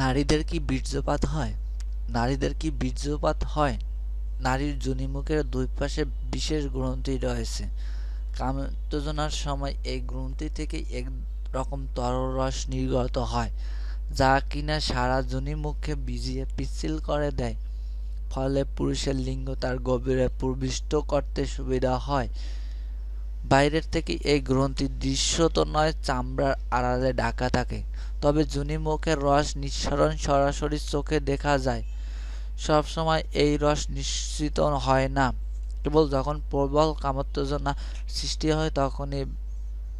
নারীদের কি বীর্যপাত হয়? নারীদের কি বীর্যপাত হয়? নারীর যোনিমুখের দুই পাশে বিশেষ গ্রন্থি রয়েছে। কাম উত্তেজনার সময় এই গ্রন্থি থেকে এক রকম তরল রস নির্গত হয়, যা কিনা সারা যোনিমুখে ভিজিয়ে পিচ্ছিল করে দেয়। ফলে পুরুষের লিঙ্গ তার গভীরে প্রবিষ্ট করতে সুবিধা হয়। বাইরের থেকে এই গ্রন্থি দৃশ্যত নয়, চামড়ার আড়ালে ঢাকা থাকে। তবে মুখের রস নিঃসরণ সরাসরি চোখে দেখা যায়। সবসময় এই রস নিশ্চিত হয় না। কেবল যখন প্রবল কামোত্তেজনা সৃষ্টি হয়, তখনই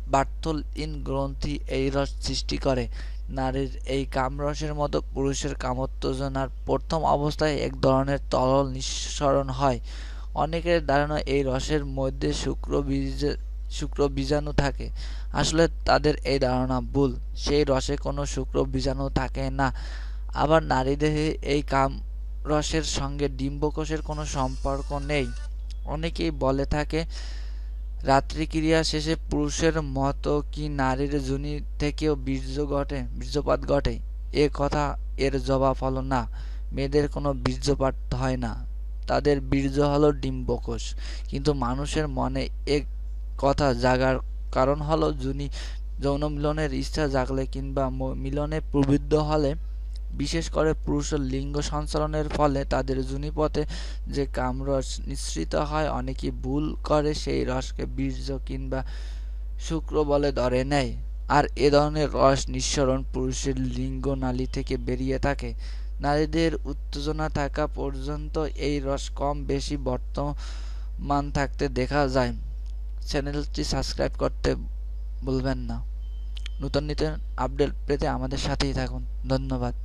বার্থল ইন গ্রন্থি এই রস সৃষ্টি করে। নারীর এই কামরসের মতো পুরুষের কামোত্তেজনার প্রথম অবস্থায় এক ধরনের তরল নিঃসরণ হয়। অনেকের ধারণা এই রসের মধ্যে শুক্র বীজ শুক্র বীজাণু থাকে। আসলে তাদের এই ধারণা ভুল। সেই রসে কোনো শুক্র বীজাণু থাকে না। আবার নারীদের এই কাম রসের সঙ্গে ডিম্বকোষের কোনো সম্পর্ক নেই। অনেকেই বলে থাকে, রাত্রিক্রিয়া শেষে পুরুষের মতো কি নারীর জুনি থেকেও বীর্য ঘটে বীর্যপাত ঘটে? এ কথা এর জবাব হলো না। মেয়েদের কোনো বীর্যপাত হয় না। তাদের বীর্য হলো ডিম্বকোষ। কিন্তু মানুষের মনে এক কথা জাগার কারণ হলো জুনি যৌন মিলনের ইচ্ছা জাগলে কিংবা মিলনে প্রবৃদ্ধ হলে, বিশেষ করে পুরুষের লিঙ্গ সঞ্চালনের ফলে তাদের জুনিপথে যে কামরস নিঃসৃত হয়, অনেকেই ভুল করে সেই রসকে বীর্য কিংবা শুক্র বলে ধরে নেয়। আর এ ধরনের রস নিঃসরণ পুরুষের লিঙ্গ নালী থেকে বেরিয়ে থাকে। নারীদের উত্তেজনা থাকা পর্যন্ত এই রস কম বেশি বর্তমান থাকতে দেখা যায়। চ্যানেলটি সাবস্ক্রাইব করতে ভুলবেন না। নতুন নতুন আপডেট পেতে আমাদের সাথেই থাকুন। ধন্যবাদ।